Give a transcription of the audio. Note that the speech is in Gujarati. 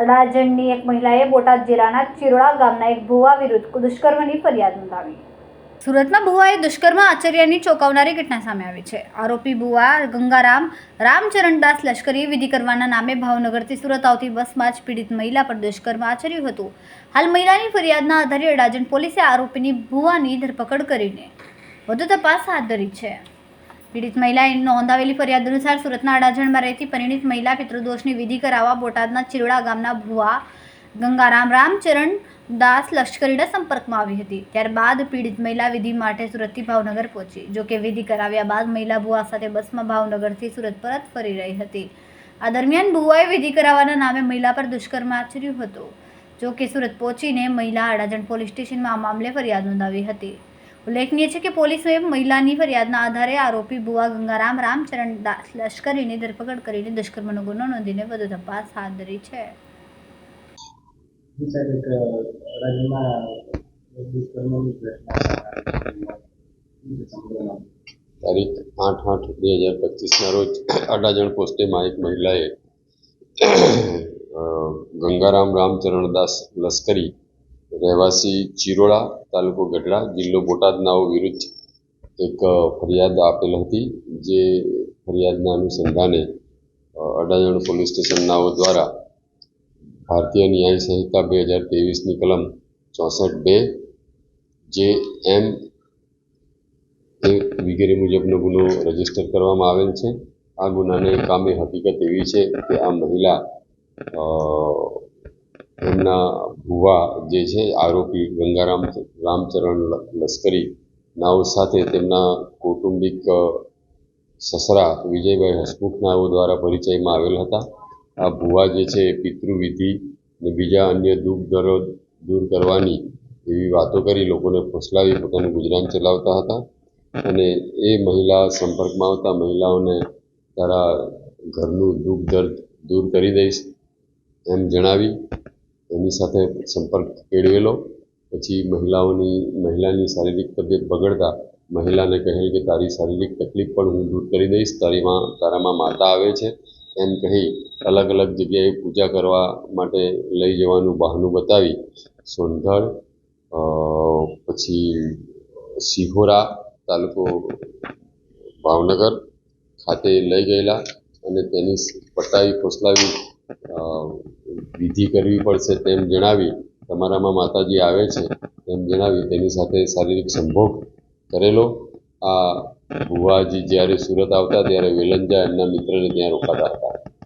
અડાજણની એક મહિલાએ બોટાદ જિલ્લાના ચિરોડા ગામના એક ભુવા વિરુદ્ધ દુષ્કર્મની ફરિયાદ નોંધાવી. સુરતમાં ભુવાએ દુષ્કર્મ આચર્યની ચોંકાવનારી ઘટના સામે આવી છે. આરોપી ભુવા ગંગારામ રામચરણદાસ લશ્કરીએ વિધિ કરવાના નામે ભાવનગરથી સુરત આવતી બસમાં જ પીડિત મહિલા પર દુષ્કર્મ આચર્યું હતું. હાલ મહિલાની ફરિયાદના આધારે અડાજણ પોલીસે આરોપીની ભુવાની ધરપકડ કરીને વધુ તપાસ હાથ ધરી છે. પીડિત મહિલાએ નોંધાવેલી ફરિયાદ અનુસાર સુરતના અડાજણમાં રહેતી પરિણીત મહિલા પિતૃદોષની વિધિ કરાવવા બોટાદના ચિરોડા ગામના ભુવા ગંગારામ રામચરણ દાસ લશ્કરીના સંપર્કમાં આવી હતી. ત્યારબાદ પીડિત મહિલા વિધિ માટે સુરતથી ભાવનગર પહોંચી. જોકે વિધિ કરાવ્યા બાદ મહિલા ભુવા સાથે બસમાં ભાવનગરથી સુરત પરત ફરી રહી હતી. આ દરમિયાન ભુવાએ વિધિ કરાવવાના નામે મહિલા પર દુષ્કર્મ આચર્યું હતું. જોકે સુરત પહોંચીને મહિલા અડાજણ પોલીસ સ્ટેશનમાં આ મામલે ફરિયાદ નોંધાવી હતી. ઉલ્લેખનીય છે કે પોલીસે મહિલાની ફરિયાદના આધારે આરોપી ભુવા ગંગારામ રામચરણ દાસ લશ્કરીની ધરપકડ કરીને દુષ્કર્મનો ગુનો નોંધીને વધુ તપાસ હાથ ધરી છે. તારીખ આઠ આઠ બે હજાર પચીસના રોજ અડાજણ પોસ્ટેમાં એક મહિલાએ ગંગારામ રામચરણદાસ લશ્કરી રહેવાસી ચિરોડા તાલુકો ગઢડા જિલ્લો બોટાદનાઓ વિરુદ્ધ એક ફરિયાદ આપેલ હતી, જે ફરિયાદના અનુસંધાને અડાજણ પોલીસ સ્ટેશનનાઓ દ્વારા ભારતીય ન્યાય સંહિતા બે હજાર ત્રેવીસની કલમ ચોસઠ બે, જે એમ એ વગેરે મુજબનો ગુનો રજિસ્ટર કરવામાં આવેલ છે. આ ગુનાને કામે હકીકત એવી છે કે આ મહિલા એમના ભુવા જે છે, આરોપી ગંગારામ રામચરણ લશ્કરી, નાઓ સાથે તેમના કૌટુંબિક સસરા વિજયભાઈ હસમુખ નાઓ દ્વારા પરિચયમાં આવેલ હતા. આ ભુવા જે છે, એ પિતૃવિધિ ને બીજા અન્ય દુઃખ દર્દ દૂર કરવાની એવી વાતો કરી લોકોને ફોસલાવી પોતાનું ગુજરાન ચલાવતા હતા. અને એ મહિલા સંપર્કમાં આવતા મહિલાઓને તારા ઘરનું દુઃખ દર્દ દૂર કરી દઈશ એમ જણાવી એની સાથે સંપર્ક કેળવેલો. પછી મહિલાઓની, મહિલાની શારીરિક તબિયત બગડતા મહિલાને કહેલ કે તારી શારીરિક તકલીફ પણ હું દૂર કરી દઈશ, તારીમાં, તારામાં માતા આવે છે. એમ કહી અલગ અલગ જગ્યાએ પૂજા કરવા માટે લઈ જવાનું બહાનું બતાવી. સોનગઢ પછી સિહોરા તાલુકો ભાવનગર ખાતે લઈ ગયેલા અને તેની પટાવી ફોસલાવી વિધિ કરવી પડશે તેમ જણાવી તમારામાં માતાજી આવે છે તેમ જણાવી તેની સાથે શારીરિક સંભોગ કરેલો. આ ભુવાજી જ્યારે સુરત આવતા ત્યારે વેલંજા એમના મિત્રને ત્યાં રોકાતા હતા.